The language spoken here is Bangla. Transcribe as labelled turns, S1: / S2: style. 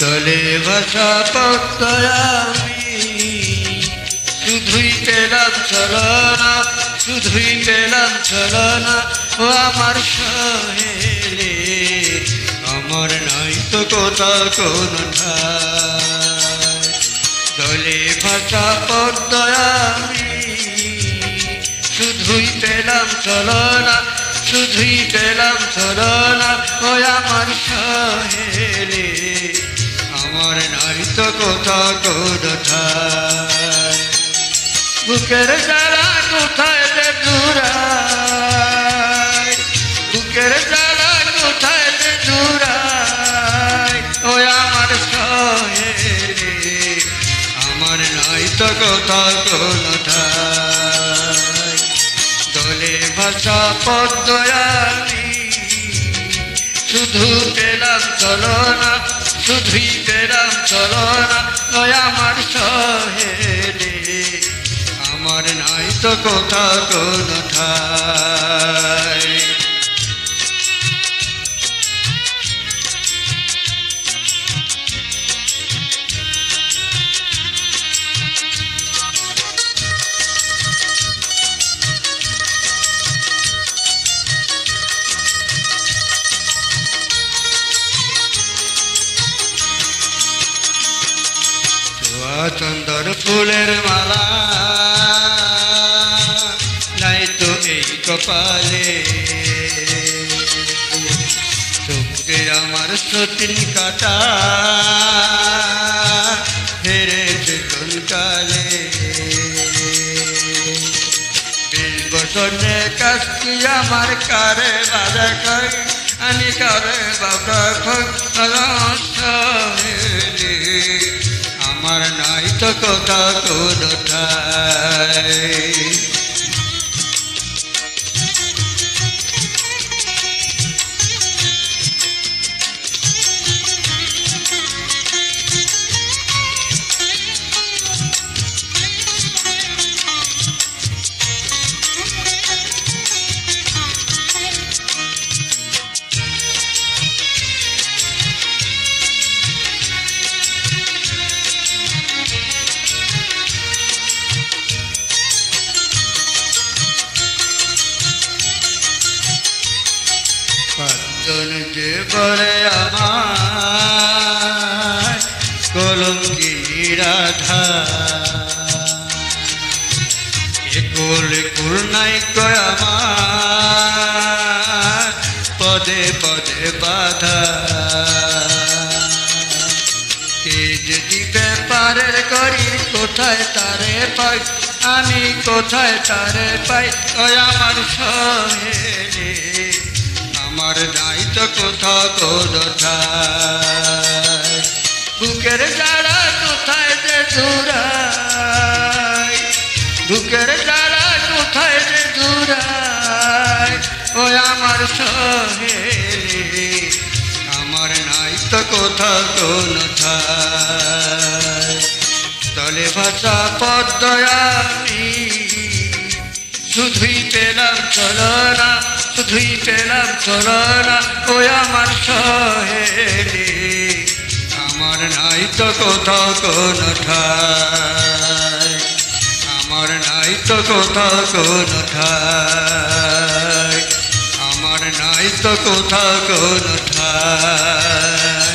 S1: তলে ভাষা পদ্ময়ামি। শুধুই পেলাম চলনা শুধুই পেলাম চলনা ও আমার সহেলে। আমার নাই তো কোথা কোন দলে ভাষা পদ্ময়ামি। শুধুই পেলাম চলনা শুধুই পেলাম চলনা ও আমার সহেলে। নাই তো কোথা কোন বুকের জ্বালা কোথায় যে দূরায় বুকের জ্বালা কোথায় যে দূরায় ও আমার সহেলে আমার নাই তো কোথা কোন দলে ভাষা পদ্ময়ানি, শুধু পেলাম চলনা পেলাম চলনা ওই আমার সহেলে। আমার নাই তো কথা কোন ঠাই। চন্দর ফুলের মালা। নাই তো এই কপালে। চোখে আমার সতীন কাটা। হেরেছে কালে বছরে কাজটি আমার কারে বাধা খাই আমি কারে খাই সহেলি আমার নাই তো কথা কোন ঠাই। যে বলে আমার কলঙ্কি রাধা একুল কুল নাই কয় আমার পদে পদে বাধা। যদি ব্যাপারের করি, কোথায় তারে পাই? আমি কোথায় তারে পাই? ওই আমার সহেলে আমার দায়িত্ব কোথা কোথায়? বুকের জ্বালা কোথায় যে দূরায়? বুকের জ্বালা কোথায় যে দূরায়? ও আমার সহেলে আমার নাই তো কোথা কোন তলে ভাষা পদ্ময়ামি শুধুই পেলাম চলনা শুধুই পেলাম চলনা ও আমার সহেলি। আমার নাই তো কোথাও কোন ঠাই। আমার নাই তো কোথাও কোন ঠাই। আমার নাই তো কোথাও কোন ঠাই।